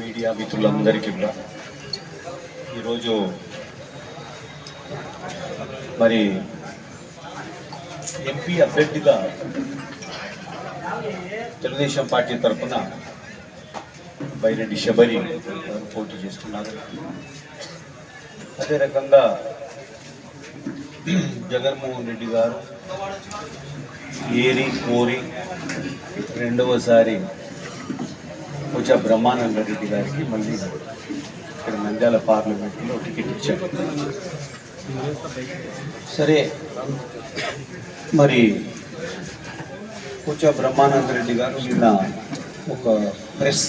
Media మిత్రులందరికీ కూడా ఈరోజు మరి ఎంపీ అభ్యర్థిగా తెలుగుదేశం పార్టీ తరఫున బైరెడ్డి శబరి పోటీ చేస్తున్నారు. అదే రకంగా జగన్మోహన్ రెడ్డి గారు ఏరి కోరి రెండవసారి పూజా బ్రహ్మానంద రెడ్డి గారికి మళ్ళీ ఇక్కడ నంద్యాల పార్లమెంట్లో టికెట్ ఇచ్చాడు సరే మరి పూజా బ్రహ్మానంద రెడ్డి గారు నిన్న ఒక ప్రెస్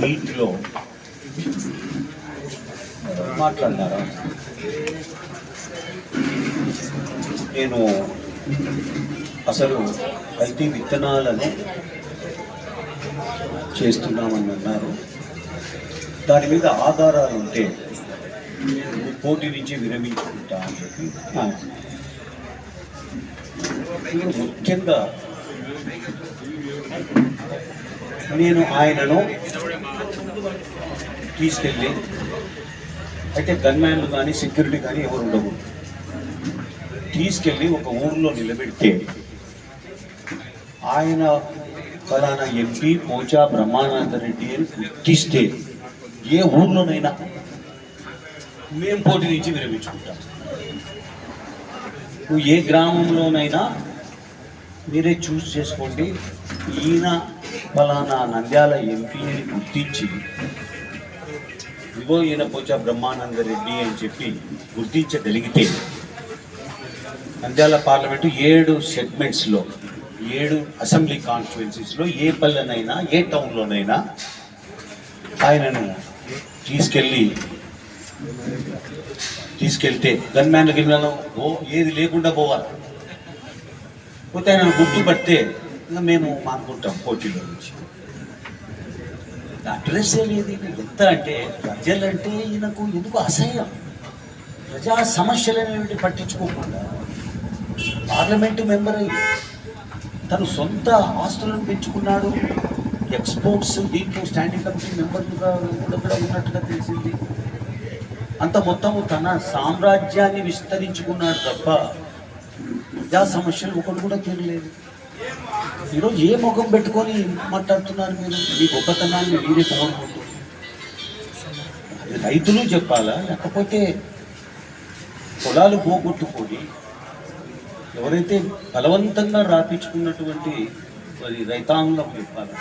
మీట్లో మాట్లాడినారా? నేను అసలు కల్తీ విత్తనాలను చేస్తున్నామని అన్నారు దాని మీద ఆధారాలు ఉంటే పోటీ నుంచి విరమించుకుంటా అని చెప్పి ముఖ్యంగా నేను ఆయనను తీసుకెళ్ళి అయితే గన్మ్యాన్లు కానీ సెక్యూరిటీ కానీ ఎవరు ఉండవు తీసుకెళ్ళి ఒక ఊర్లో నిలబెడితే ఆయన ఫలానా ఎంపీ పోచా బ్రహ్మానంద రెడ్డి అని గుర్తిస్తే ఏ ఊర్లోనైనా మేము పోటీ నుంచి విరమించుకుంటాం. నువ్వు ఏ గ్రామంలోనైనా మీరే చూస్ చేసుకోండి. ఈయన ఫలానా నంద్యాల ఎంపీ అని గుర్తించి ఇదిగో ఈయన పోచా బ్రహ్మానంద రెడ్డి అని చెప్పి గుర్తించగలిగితే నంద్యాల పార్లమెంటు ఏడు సెగ్మెంట్స్లో ఏడు అసెంబ్లీ కాన్స్టిట్యున్సీస్లో ఏ పల్లెనైనా ఏ టౌన్లోనైనా ఆయనను తీసుకెళ్ళి తీసుకెళ్తే గన్మ్యాన్ల గిన్నెలో ఓ ఏది లేకుండా పోవాలి. పోతే ఆయన గుర్తుపడితే ఇంకా మేము మానుకుంటాం పోటీలో నుంచి. అడ్రస్ లేదు ఎంత అంటే ప్రజలంటే ఈయనకు ఎందుకు అసహ్యం? ప్రజా సమస్యలు అనేవి పట్టించుకోకుండా. పార్లమెంటు మెంబర్ అయ్యి తను సొంత ఆస్తులను పెంచుకున్నాడు. ఎక్స్పోర్ట్స్ దీంట్లో స్టాండింగ్ కమిటీ మెంబర్లుగా కూడా ఉన్నట్టుగా తెలిసింది. అంత మొత్తము తన సామ్రాజ్యాన్ని విస్తరించుకున్నాడు తప్ప ప్రజా సమస్యలు ఒకటి కూడా తీరలేదు. ఈరోజు ఏ ముఖం పెట్టుకొని మాట్లాడుతున్నారు మీరు? మీ గొప్పతనాన్ని మీరే కోరుకుంటూ రైతులు చెప్పాలా? లేకపోతే పొలాలు పోగొట్టుకొని ఎవరైతే బలవంతంగా రాపించుకున్నటువంటి మరి రైతాంగం చెప్పాలా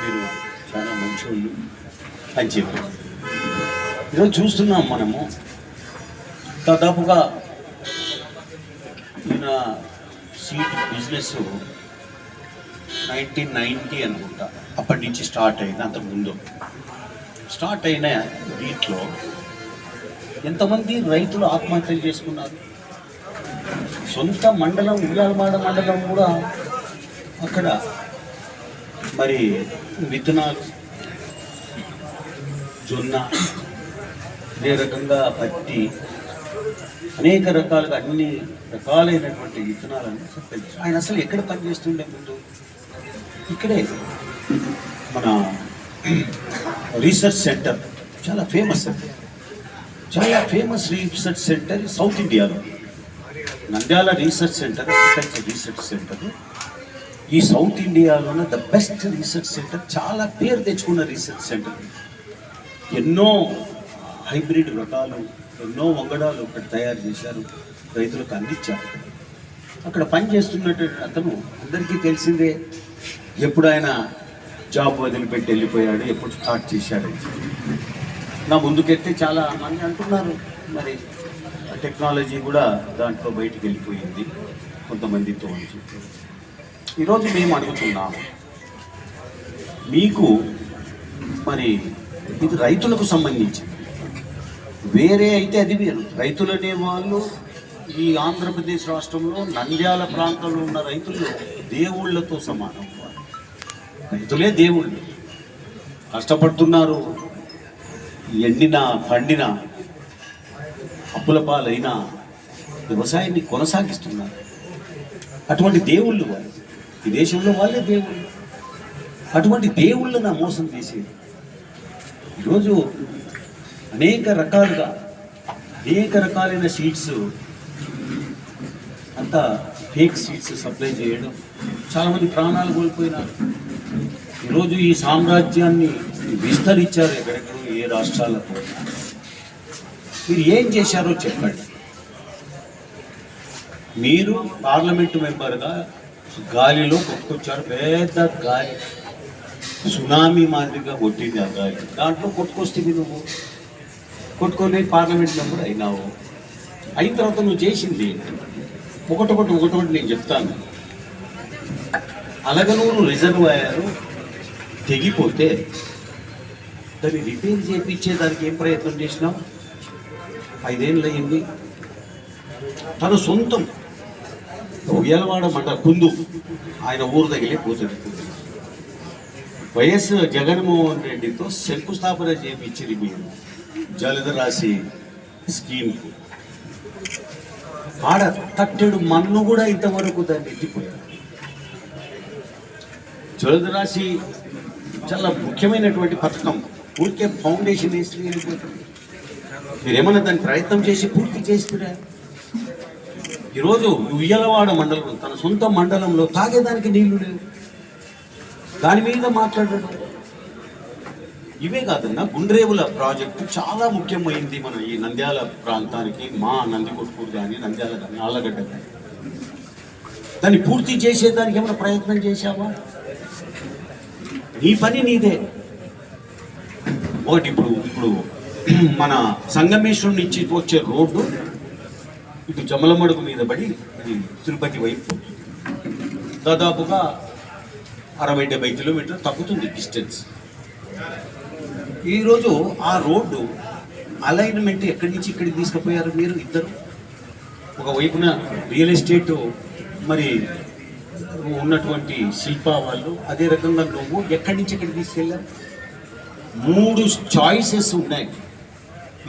మీరు చాలా మంచోళ్ళు అని చెప్పి ఈరోజు చూస్తున్నాం మనము. దాదాపుగా ఈయన సీట్ బిజినెస్ నైన్టీన్ నైంటీ అనుకుంటా. అప్పటి నుంచి స్టార్ట్ అయింది అంతకుముందు స్టార్ట్ అయిన వీటిలో ఎంతమంది రైతులు ఆత్మహత్యలు చేసుకున్నారు? సొంత మండలం ఉయ్యాలమాడ మండలం కూడా అక్కడ. మరి విత్తనాలు జొన్న ఇదే రకంగా పత్తి అనేక రకాలుగా అన్ని రకాలైనటువంటి విత్తనాలను పెంచు- ఆయన అసలు ఎక్కడ పనిచేస్తుండే ముందు? ఇక్కడే. మన రీసెర్చ్ సెంటర్ చాలా ఫేమస్ చాలా ఫేమస్ రీసెర్చ్ సెంటర్ సౌత్ ఇండియాలో. Nandyal research centre agriculture research centre. ఈ సౌత్ ఇండియాలోనే ద బెస్ట్ రీసెర్చ్ సెంటర్ చాలా పేరు తెచ్చుకున్న రీసెర్చ్ సెంటర్. ఎన్నో హైబ్రిడ్ రకాలు ఎన్నో వంగడాలు అక్కడ తయారు చేశారు రైతులకు అందించారు. అక్కడ పని చేస్తున్నట్టు అతను అందరికీ తెలిసిందే ఎప్పుడు ఆయన జాబ్ వదిలిపెట్టి వెళ్ళిపోయాడు ఎప్పుడు స్టార్ట్ చేశాడు. నా ముందుకెత్తే చాలా మంది అంటున్నారు మరి టెక్నాలజీ కూడా దాంట్లో బయటికి వెళ్ళిపోయింది కొంతమందితో అని చెప్పి ఈరోజు మేము అడుగుతున్నాము మీకు మరి ఇది రైతులకు సంబంధించి. వేరే అయితే అది వేరు. రైతులు వాళ్ళు ఈ ఆంధ్రప్రదేశ్ రాష్ట్రంలో నంద్యాల ప్రాంతంలో ఉన్న రైతులు దేవుళ్ళతో సమానం. రైతులే దేవుళ్ళు. కష్టపడుతున్నారు ఎండిన పండిన అప్పుల పాలైన వ్యవసాయాన్ని కొనసాగిస్తున్నారు. అటువంటి దేవుళ్ళు వాళ్ళు ఈ దేశంలో వాళ్ళే దేవుళ్ళు. అటువంటి దేవుళ్ళను మోసం చేసేది. ఈరోజు అనేక రకాలుగా అనేక రకాలైన సీడ్స్ అంతా ఫేక్ సీడ్స్ సప్లై చేయడం చాలామంది ప్రాణాలు కోల్పోయినారు. ఈరోజు ఈ సామ్రాజ్యాన్ని విస్తరించారు ఎక్కడెక్కడో ఏ రాష్ట్రాలకు. మీరు ఏం చేశారో చెప్పండి. మీరు పార్లమెంటు మెంబర్గా గాలిలో కొట్టుకొచ్చారు. పెద్ద గాలి. సునామీ మాదిరిగా కొట్టింది ఆ గాలి. దాంట్లో కొట్టుకొస్తుంది నువ్వు. కొట్టుకొని పార్లమెంట్ మెంబర్ అయినావు. అయిన తర్వాత నువ్వు చేసింది ఒకటొకటి ఒకటొకటి నేను చెప్తాను. అలగనూరు అయ్యారు తెగిపోతే దాన్ని రిపేర్ చేయించే దానికి ఏం ప్రయత్నం చేసినావు? ఐదేళ్ళు అయింది. తన సొంతం ఉయ్యాలవాడ మంట కుందు. ఆయన ఊరు తగిలే పోతుంది వైఎస్ జగన్మోహన్ రెడ్డితో శంకుస్థాపన చేయించింది మీరు. జలధరాశి స్కీమ్కు ఆడ తట్టెడు మన్ను కూడా ఇంతవరకు దాన్ని ఎత్తిపోయారు జలధరాశి చాలా ముఖ్యమైనటువంటి పథకం. ఊరికే ఫౌండేషన్ వేసి వెళ్ళిపోతుంది మీరేమన్నా దాన్ని ప్రయత్నం చేసి పూర్తి చేస్తురా? ఈరోజు ఉయ్యలవాడ మండలం తన సొంత మండలంలో తాగేదానికి నీళ్ళు లేవు. దాని మీద మాట్లాడడం. ఇవే కాదన్నా గుండ్రేవుల ప్రాజెక్టు చాలా ముఖ్యమైంది మన ఈ నంద్యాల ప్రాంతానికి మా నందికొట్కూరు కానీ నంద్యాల కానీ ఆళ్ళగడ్డ కానీ దాన్ని పూర్తి చేసేదానికి ఏమైనా ప్రయత్నం చేశావా? నీ పని నీదే. ఒకటి ఇప్పుడు ఇప్పుడు మన సంగమేశ్వరం నుంచి వచ్చే రోడ్డు ఇటు జమలమడుగు మీద పడి అది తిరుపతి వైపు. దాదాపుగా అరవై డెబ్బై కిలోమీటర్లు తగ్గుతుంది డిస్టెన్స్. ఈరోజు ఆ రోడ్డు అలైన్మెంట్ ఎక్కడి నుంచి ఇక్కడికి తీసుకుపోయారు మీరు ఇద్దరు? ఒకవైపున రియల్ ఎస్టేట్ మరి ఉన్నటువంటి శిల్ప వాళ్ళు అదే రకంగా నువ్వు ఎక్కడి నుంచి ఎక్కడికి తీసుకెళ్ళారు? మూడు చాయిసెస్ ఉన్నాయి.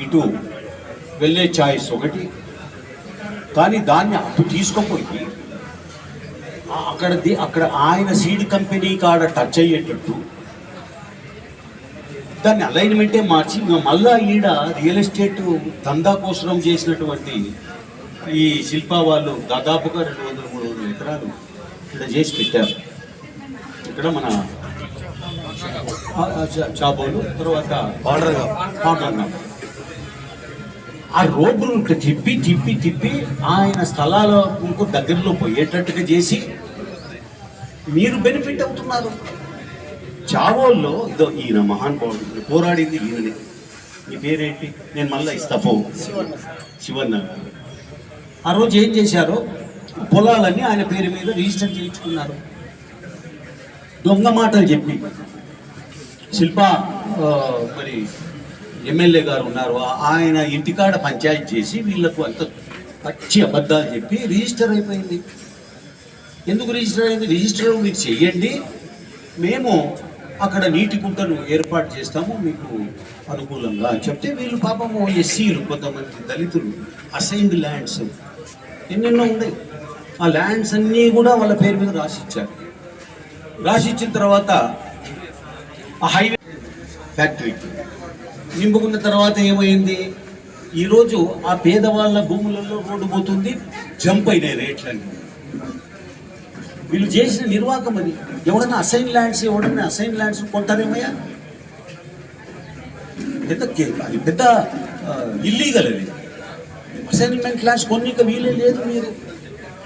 ఇటు వెళ్ళే చాయిస్ ఒకటి. కానీ దాన్ని అటు తీసుకుపోయి అక్కడ అక్కడ ఆయన సీడ్ కంపెనీ కాడ టచ్ అయ్యేటట్టు దాన్ని అలైన్మెంటే మార్చి మళ్ళా ఈడ రియల్ ఎస్టేట్ దందా కోసం చేసినటువంటి ఈ శిల్ప వాళ్ళు దాదాపుగా రెండు వందల మూడు వందల ఎకరాలు ఇక్కడ చేసి పెట్టారు. ఇక్కడ మన చాబోలు తర్వాత బార్డర్గా పాండరంగం. ఆ రోడ్డును తిప్పి తిప్పి తిప్పి ఆయన స్థలాలకు దగ్గరలో పోయేటట్టుగా చేసి మీరు బెనిఫిట్ అవుతున్నారు. చావోల్లో ఇదో ఈయన మహానుభావుడు పోరాడింది ఈయననే. నీ పేరేంటి? నేను మళ్ళీ ఇస్తా పో. శివన్న. ఆ రోజు ఏం చేశారో? పొలాలన్నీ ఆయన పేరు మీద రిజిస్టర్ చేయించుకున్నారు. దొంగ మాటలు చెప్పి. శిల్ప మరి ఎమ్మెల్యే గారు ఉన్నారు. ఆయన ఇంటికాడ పంచాయతీ చేసి వీళ్ళకు అంత పచ్చి అబద్ధాలు చెప్పి రిజిస్టర్ అయిపోయింది. ఎందుకు రిజిస్టర్ అయింది? రిజిస్టర్ మీరు చెయ్యండి. మేము అక్కడ నీటి గుంటను ఏర్పాటు చేస్తాము మీకు అనుకూలంగా అని చెప్తే వీళ్ళు పాపము ఎస్సీలు కొంతమంది దళితులు అసైన్డ్ ల్యాండ్స్. ఎన్నెన్నో ఉన్నాయి. ఆ ల్యాండ్స్ అన్నీ కూడా వాళ్ళ పేరు మీద రాసిచ్చారు. రాసిచ్చిన తర్వాత ఆ హైవే ఫ్యాక్టరీకి నింపుకున్న తర్వాత ఏమైంది? ఈరోజు ఆ పేదవాళ్ళ భూములలో రోడ్డు పోతుంది జంప్ అయినాయి రేట్లన్నీ. వీళ్ళు చేసిన నిర్వాహకం అది. ఎవడన్నా అసైన్ ల్యాండ్స్ ఎవడన్నా అసైన్ ల్యాండ్స్ కొంటారేమయ్యా? పెద్ద కే- అది పెద్ద ఇల్లీగల్ అది. అసైన్మెంట్ ల్యాండ్స్ కొన్ని వీలే లేదు మీరు.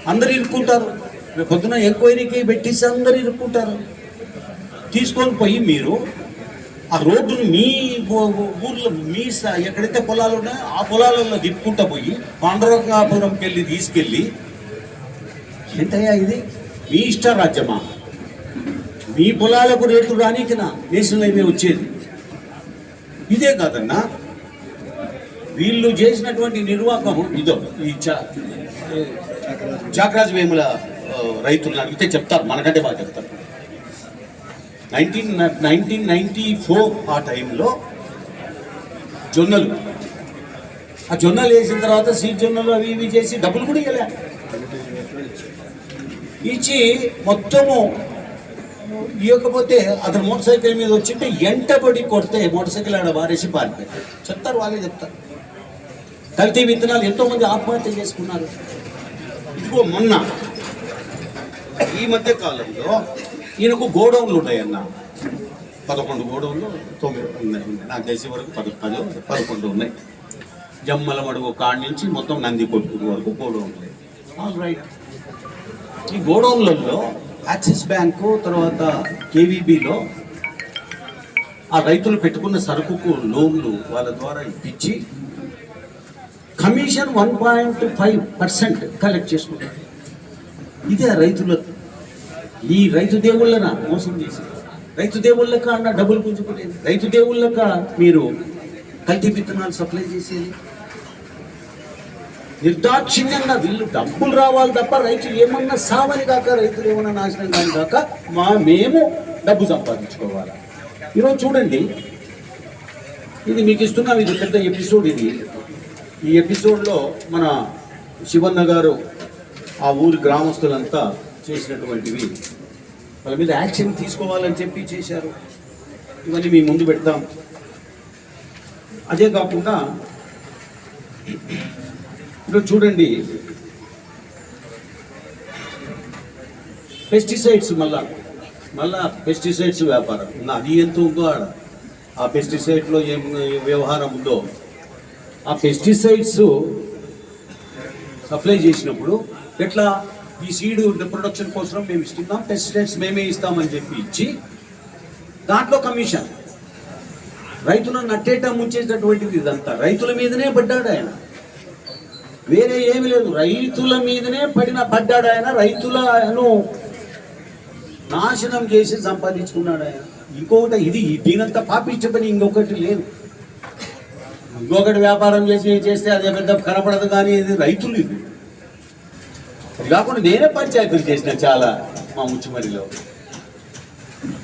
అందరు ఇరుక్కుంటారు. రేపు పొద్దున ఎంక్వైరీకి పెట్టేసి అందరు ఇరుక్కుంటారు. తీసుకొని పోయి మీరు ఆ రోడ్డును మీ ఊర్లో మీ ఎక్కడైతే పొలాలు ఉన్నాయో ఆ పొలాలలో తిప్పుకుంటా పోయి పాండరంగాపురంకి వెళ్ళి తీసుకెళ్ళి ఏంటయ్యా ఇది? మీ ఇష్ట రాజ్యమా మీ పొలాలకు రేట్లు రానీకినా నేషనల్ హైవే వచ్చేది. ఇదే కాదన్నా వీళ్ళు చేసినటువంటి నిర్వాహకం ఇదో ఈ చాకరాజు వేముల ఆ, రైతులను అడిగితే చెప్తారు మనకంటే బాగా చెప్తారు. నైన్టీన్ నైన్టీన్ నైన్టీ ఫోర్ ఆ టైంలో జొన్నలు. ఆ జొన్నలు వేసిన తర్వాత సీడ్ జొన్నలు అవి ఇవి చేసి డబ్బులు కూడా ఇవ్వలే ఇచ్చి మొత్తము ఇవ్వకపోతే అతను మోటార్ సైకిల్ మీద వచ్చింటే ఎంటబడి కొడితే మోటార్ సైకిల్ ఆడ వారేసి పారిపోయారు చెప్తారు వాళ్ళే చెప్తారు. కల్తీ విత్తనాలు ఎంతోమంది ఆత్మహత్య చేసుకున్నారు. ఇదిగో మొన్న ఈ మధ్య కాలంలో ఈయనకు గోడౌన్లు ఉన్నాయన్న. పదకొండు గోడౌన్లు తొమ్మిది ఉన్నాయి. నాకు తెలిసే వరకు పద పది పదకొండు ఉన్నాయి. జమ్మల మడుగు కాడి నుంచి మొత్తం నంది కొట్టు వరకు గోడౌన్లు ఆల్ రైట్ ఈ గోడౌన్లలో యాక్సిస్ బ్యాంకు తర్వాత కేవీబీలో ఆ రైతులు పెట్టుకున్న సరుకుకు లోన్లు వాళ్ళ ద్వారా ఇప్పించి commission one point five percent collect చేసుకుంటారు. ఇదే రైతుల ఈ రైతు దేవుళ్ళన మోసం చేసి రైతు దేవుళ్ళక అన్న డబ్బులు పుంజుకునేది. రైతు దేవుళ్ళక మీరు కల్తీ విత్తనాలు సప్లై చేసేది. నిర్దాక్షిణ్యంగా వీళ్ళు డబ్బులు రావాలి తప్ప రైతు ఏమన్నా సావని కాక రైతులు ఏమన్నా నాశనం కాని కాక మా మేము డబ్బు సంపాదించుకోవాలి? ఈరోజు చూడండి. ఇది మీకు ఇస్తున్నాం ఇది పెద్ద ఎపిసోడ్ ఇది. ఈ ఎపిసోడ్లో మన శివన్న గారు ఆ ఊరి గ్రామస్తులంతా చేసినటువంటివి. వాళ్ళ మీద యాక్షన్ తీసుకోవాలని చెప్పి చేశారు. ఇవన్నీ మీ ముందు పెడతాం. అదే కాకుండా ఇప్పుడు చూడండి. పెస్టిసైడ్స్ మళ్ళా మళ్ళా పెస్టిసైడ్స్ వ్యాపారం. అది ఎంత ఉందో ఆడ. ఆ పెస్టిసైడ్లో ఏం వ్యవహారం ఉందో. ఆ పెస్టిసైడ్స్ సప్లై చేసినప్పుడు ఎట్లా? ఈ సీడ్ ప్రొడక్షన్ కోసం మేము ఇస్తున్నాం పెస్టిసైడ్స్ మేమే ఇస్తామని చెప్పి ఇచ్చి దాంట్లో కమిషన్ రైతులను నట్టేట ముంచేటటువంటిది ఇదంతా. రైతుల మీదనే పడ్డాడు ఆయన. వేరే ఏమి లేదు. రైతుల మీదనే పడిన పడ్డాడు ఆయన. రైతులను నాశనం చేసి సంపాదించుకున్నాడు ఆయన. ఇంకొకటి ఇది దీనంత పాపిష్ట పని ఇంకొకటి లేదు. ఇంకొకటి వ్యాపారం చేసి చేస్తే అదే పెద్ద కనపడదు కానీ ఇది రైతులు ఇది. కాకుండా నేనే పంచాయతీలు చేసిన చాలా మా ముచ్చిమరిలో.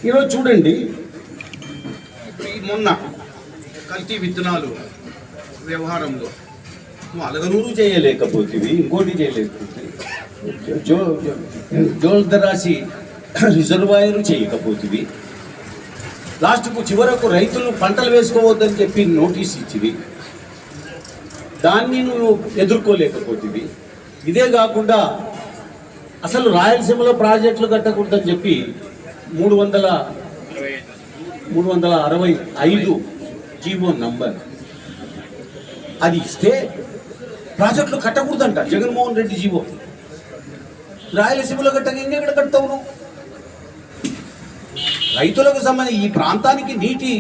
ఈరోజు చూడండి ఇప్పుడు మొన్న కల్తీ విత్తనాలు వ్యవహారంలో నువ్వు అలగనూరు చేయలేకపోతుంది ఇంకోటి చేయలేకపోతుంది జో రిజర్వాయర్ చేయకపోతుంది లాస్ట్కు చివరకు రైతులు పంటలు వేసుకోవద్దని చెప్పి నోటీస్ ఇచ్చివి. దాన్ని నువ్వు ఎదుర్కోలేకపోతుంది ఇదే కాకుండా అసలు రాయలసీమలో ప్రాజెక్టులు కట్టకూడదని చెప్పి మూడు వందల మూడు వందల అరవై ఐదు జీవో నంబర్. అది ఇస్తే ప్రాజెక్టులు కట్టకూడదంట జగన్మోహన్ రెడ్డి జీవో. రాయలసీమలో కట్టక ఇంకెక్కడ కడతావు నువ్వు? రైతులకు సంబంధించి ఈ ప్రాంతానికి నీటి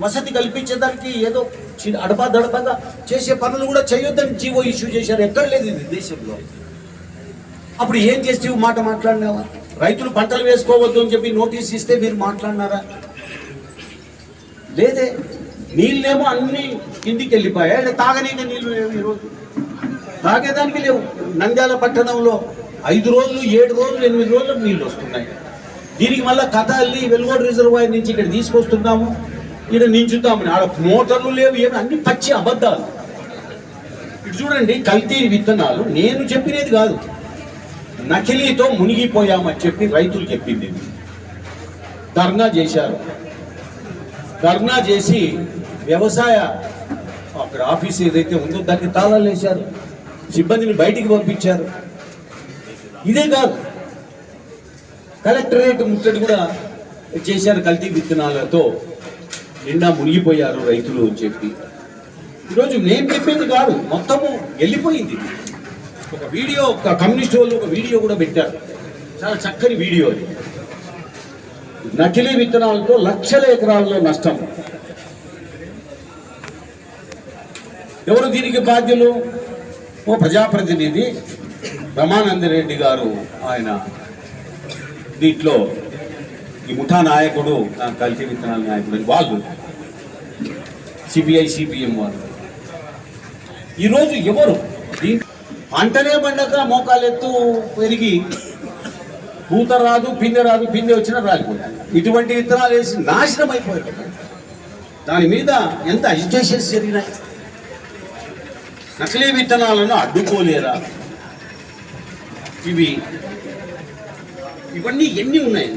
వసతి కల్పించేదానికి ఏదో అడపా దడపగా చేసే పనులు కూడా చేయొద్దని జీవో ఇష్యూ చేశారు. ఎక్కడ లేదు ఇది దేశంలో. అప్పుడు ఏం చేస్తే మాట మాట్లాడినావా? రైతులు పంటలు వేసుకోవద్దు అని చెప్పి నోటీస్ ఇస్తే మీరు మాట్లాడినారా? లేదే. నీళ్ళేమో అన్ని కిందికి వెళ్ళిపోయాయి. అంటే తాగనీకి నీళ్ళు లేవు ఈరోజు. తాగేదానికి లేవు. నంద్యాల పట్టణంలో ఐదు రోజులు ఏడు రోజులు ఎనిమిది రోజులు నీళ్ళు వస్తున్నాయి. దీనికి మళ్ళీ కథ అల్లి వెలుగోడు రిజర్వాయర్ నుంచి ఇక్కడ తీసుకొస్తున్నాము. ఇక్కడ నించుతామని. ఆడ మోటార్లు లేవు ఏమి అన్ని పచ్చి అబద్ధాలు. ఇటు చూడండి కల్తీ విత్తనాలు. నేను చెప్పినది కాదు. నకిలీతో మునిగిపోయామని చెప్పి రైతులు చెప్పింది ధర్నా చేశారు. ధర్నా చేసి వ్యవసాయ అక్కడ ఆఫీస్ ఏదైతే ఉందో దానికి తాళాలు వేశారు. సిబ్బందిని బయటికి పంపించారు. ఇదే కాదు. కలెక్టరేట్ ముట్టడి కూడా చేశారు కల్తీ విత్తనాలతో. నిండా మునిగిపోయారు రైతులు అని చెప్పి. ఈరోజు నేను చెప్పింది కాదు మొత్తము వెళ్ళిపోయింది. ఒక వీడియో ఒక కమ్యూనిస్ట్ వాళ్ళు ఒక వీడియో కూడా పెట్టారు. చాలా చక్కని వీడియో అది. నకిలీ విత్తనాలతో లక్షల ఎకరాల్లో నష్టం. ఎవరు దీనికి బాధ్యులు? ఓ ప్రజాప్రతినిధి రమానందరెడ్డి గారు ఆయన. దీంట్లో ఈ ముఠా నాయకుడు నాకు కలిసి విత్తనాల నాయకుడు వాళ్ళు. సిబిఐ సిపిఎం వాళ్ళు. ఈరోజు ఎవరు? పంటనే పండక మోకాలెత్తు పెరిగి పూత రాదు పిందె రాదు పిందె వచ్చినా రాలిపోతాయి. ఇటువంటి విత్తనాలు వేసి నాశనం అయిపోయారు దాని మీద ఎంత అజిటేషన్స్ జరిగినాయి? నకిలీ విత్తనాలను అడ్డుకోలేరా? ఇవి ఇవన్నీ ఎన్ని ఉన్నాయి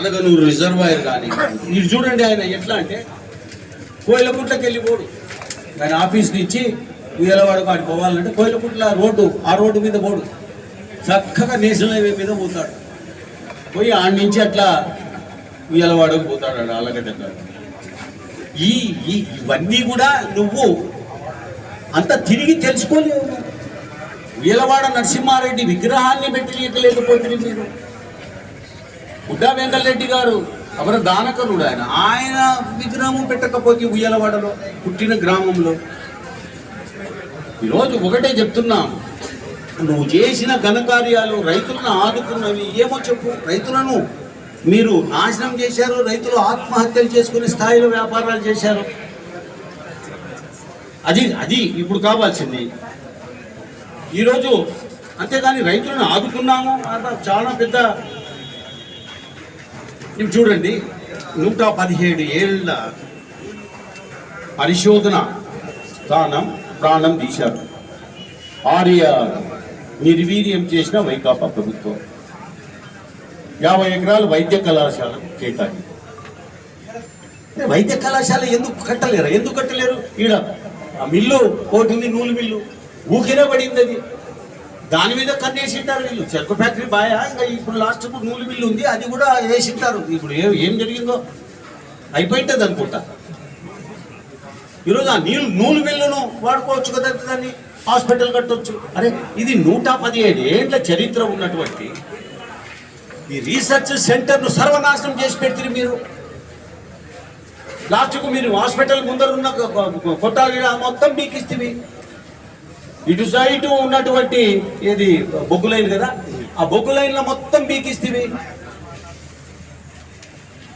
అనగా నువ్వు రిజర్వాయర్ కానీ ఇది చూడండి ఆయన ఎట్లా అంటే కోయిలకుంట్లకి వెళ్ళిపోడు ఆయన ఆఫీస్ నుంచి ఉయ్యలవాడ కాడికి పోవాలంటే కోయిలకుంట్ల రోడ్డు ఆ రోడ్డు మీద పోడు. చక్కగా నేషనల్ హైవే మీద పోతాడు. పోయి ఆడి నుంచి అట్లా ఉయ్యలవాడకు పోతాడు ఆడ అలగడ్డ ఈ ఈ- ఇవన్నీ కూడా నువ్వు అంత తిరిగి తెలుసుకోలేవు. ఉయ్యలవాడ నరసింహారెడ్డి విగ్రహాన్ని పెట్టి లేకపోతే మీరు బుడ్డా వెంకటరెడ్డి గారు అవర దానకరుడు ఆయన. ఆయన విగ్రహం పెట్టకపోతే ఉయ్యలవాడలో పుట్టిన గ్రామంలో. ఈరోజు ఒకటే చెప్తున్నాం నువ్వు చేసిన ఘనకార్యాలు రైతులను ఆదుకున్నవి ఏమో చెప్పు. రైతులను మీరు నాశనం చేశారు రైతులు ఆత్మహత్యలు చేసుకునే స్థాయిలో వ్యాపారాలు చేశారు. అది అది ఇప్పుడు కావాల్సింది. ఈరోజు అంతేగాని రైతులను ఆదుకున్నాము. అలా చాలా పెద్ద ఇవి చూడండి నూట పదిహేడు ఏళ్ళ పరిశోధన స్థానం ప్రాణం తీశారు. ఆర్య నిర్వీర్యం చేసిన వైకాపా ప్రభుత్వం. యాభై ఎకరాలు వైద్య కళాశాల కేటాయి. వైద్య కళాశాల ఎందుకు కట్టలేరు? ఎందుకు కట్టలేరు? ఈడ ఆ మిల్లు ఒకటి నూలు మిల్లు. ఊకినే పడింది అది. దాని మీద కన్నేసింటారు వీళ్ళు. చెరుకు ఫ్యాక్టరీ బాయా? ఇంకా ఇప్పుడు లాస్ట్ నూలు మిల్లు ఉంది అది కూడా వేసింటారు. ఇప్పుడు ఏ ఏం జరిగిందో? అయిపోయింటుంది అనుకుంటా. ఈరోజు ఆ నీళ్ళు నూలు మిల్లును వాడుకోవచ్చు కదా దాన్ని? హాస్పిటల్ కట్టొచ్చు. అరే ఇది నూట పదిహేడు ఏండ్ల చరిత్ర ఉన్నటువంటి ఈ రీసెర్చ్ సెంటర్ను సర్వనాశనం చేసి పెడుతుంది మీరు. లాస్ట్కు మీరు హాస్పిటల్ ముందర ఉన్న కొట్టాలి మొత్తం మీకు ఇస్తే ఇటు సైటు ఉన్నటువంటి ఏది బొగ్గు లైన్ కదా? ఆ బొగ్గు లైన్లో మొత్తం పీకిస్తేవి.